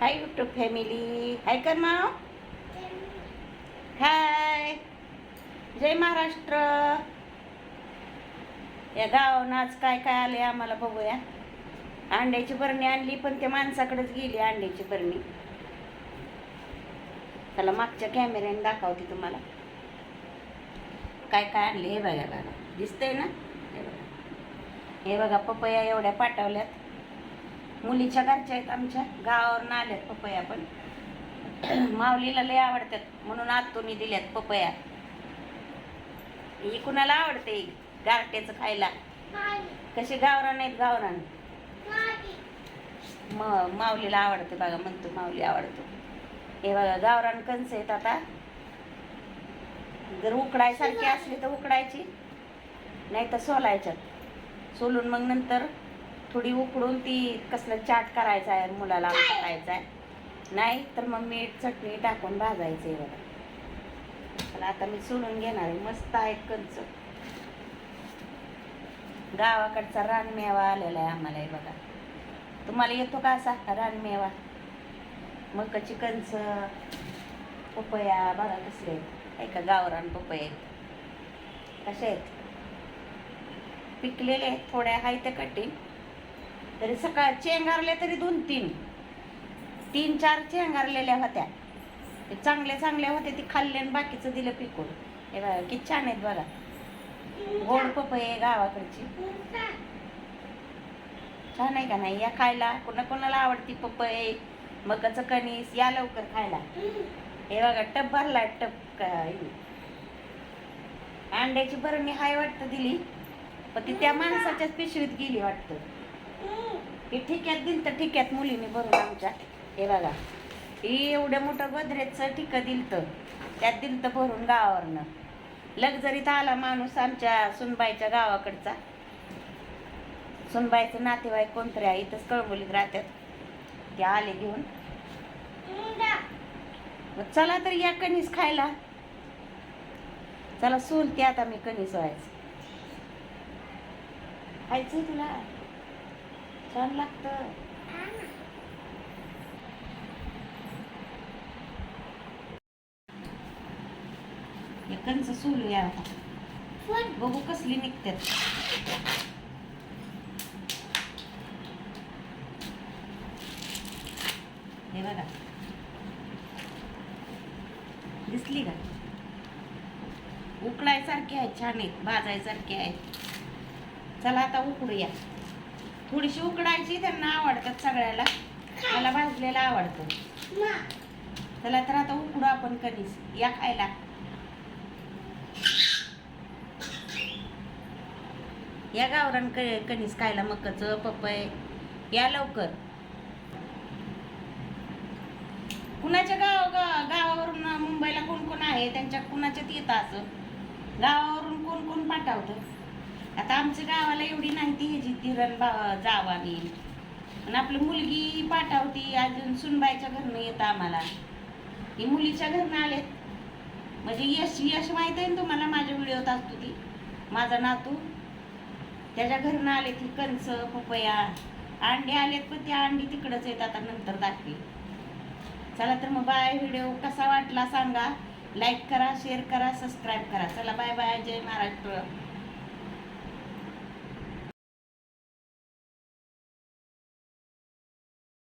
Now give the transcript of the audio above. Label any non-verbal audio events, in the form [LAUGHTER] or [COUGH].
हाय YouTube family हाय कर माव हाय जय महाराष्ट्र या गावानं आज काय काय आले आम्हाला बघूया. अंड्याची बरणी आणली पण त्या माणसाकडेच गेली अंड्याची बरणी त्याला मागच्या कॅमेऱ्याने दाखवते तुम्हाला. काय काय आणले हे बघा बघा. दिसतंय ना? हे बघा. हे बघा पपया एवढ्या पाठवल्यात. मुलीच्या घरच्या आहेत आमच्या. गावावरून आल्यात पपया पण. [CLEARS THROAT] माऊलीला लय आवडतात. म्हणून आत्तूनी दिल्यात पपया. ही कुणाला आवडते? गारट्याचं खायला. कसे गावरान आहेत गावरान? म माऊलीला आवडते बघा म्हणतो माऊली आवडतो. हे बघा गावरान कंस आहेत आता. जर उकडायसारखी असली तर उकडायची नाही तर सोलायच्यात. सोलून मग नंतर थोडी उकडून ती कसलं चाट करायचा आहे मुलाला करायचा आहे. नाही तर मग मीठ चटणी टाकून भाजायचं आहे बघा. पण आता मी सोडून घेणार आहे मस्त आहे कंच गावाकडचा रानमेवा आलेला आहे आम्हाला बघा. तुम्हाला येतो का असा रानमेवा? मकाची कंच पपया बघा कसले आहेत. का गावरान पपया आहेत. कसे आहेत? पिकलेले आहेत थोड्या आहेत त्या कठीण. तरी सकाळ चेंगारले तरी दोन तीन. तीन चार चेंगारलेल्या होत्या. ते चांगल्या चांगल्या होत्या ती खाल्ले आणि बाकीचं दिलं पिकून. हे बघा किती छान आहेत बघा. गोड पपई गावाकडची. छान आहे का नाही? या खायला कोणा कोणाला आवडती पपई मकाचं कणीस या लवकर खायला. हे बघा टप भरला टप अंड्याची बरणी हाय वाटतं दिली पण ती त्या माणसाच्याच पिशवीत गेली वाटतं. हे ठिक्यात दिल तर ठिक्यात मुलीने भरून आमच्या. हे बघा हे एवढं मोठं गोदरेजचं ठिकं दिलतं त्यात दिलतं भरून गावावरनं. लक्झरीत आला माणूस आमच्या सुनबाईच्या गावाकडचा. सुनबाईचं नातेवाईक कोणतरी आहे इथंच कळबोलीत राहतात. ते आले घेऊन. चला तर या कणीस खायला. चला सोलते आता मी कणीस व्हायचं. खायचंय तुला? छान लागतं. हे कंच सोलूया आता. बघू कसली निघतात हे बघा. दिसली का? उकडायसारखे आहेत छान आहेत भाजायसारखे आहेत चला आता उकडूया. थोडीशी उकडायची त्यांना आवडतात सगळ्याला. मला भाजलेलं आवडतं. चला तर आता उकडू आपण कणीस या खायला. या गावरान क- कणीस खायला मकाचं पपय या लवकर. कुणाच्या गाव गावावरून मुंबईला कोण कोण आहे? त्यांच्या कुणाच्यात येतं असं? गावावरून कोण कोण पाठवतं? आता आमच्या गावाला एवढी नाही ती ह्याची तिरण जावानी. आणि आपली मुलगी पाठवती अजून सुनबाईच्या घरनं येतं आम्हाला. ही मुलीच्या घरनं आलेत. म्हणजे यश यश माहीत आहे ना तुम्हाला माझ्या व्हिडिओत असतो ती? माझा नातू. त्याच्या घरनं आले ती कंच पपया. अंडे आलेत पण त्या अंडी तिकडंच आहेत आता नंतर दाखवी चला तर मग बाय व्हिडिओ कसा वाटला सांगा. लाईक करा शेअर करा सबस्क्राईब करा. चला बाय बाय. जय महाराष्ट्र.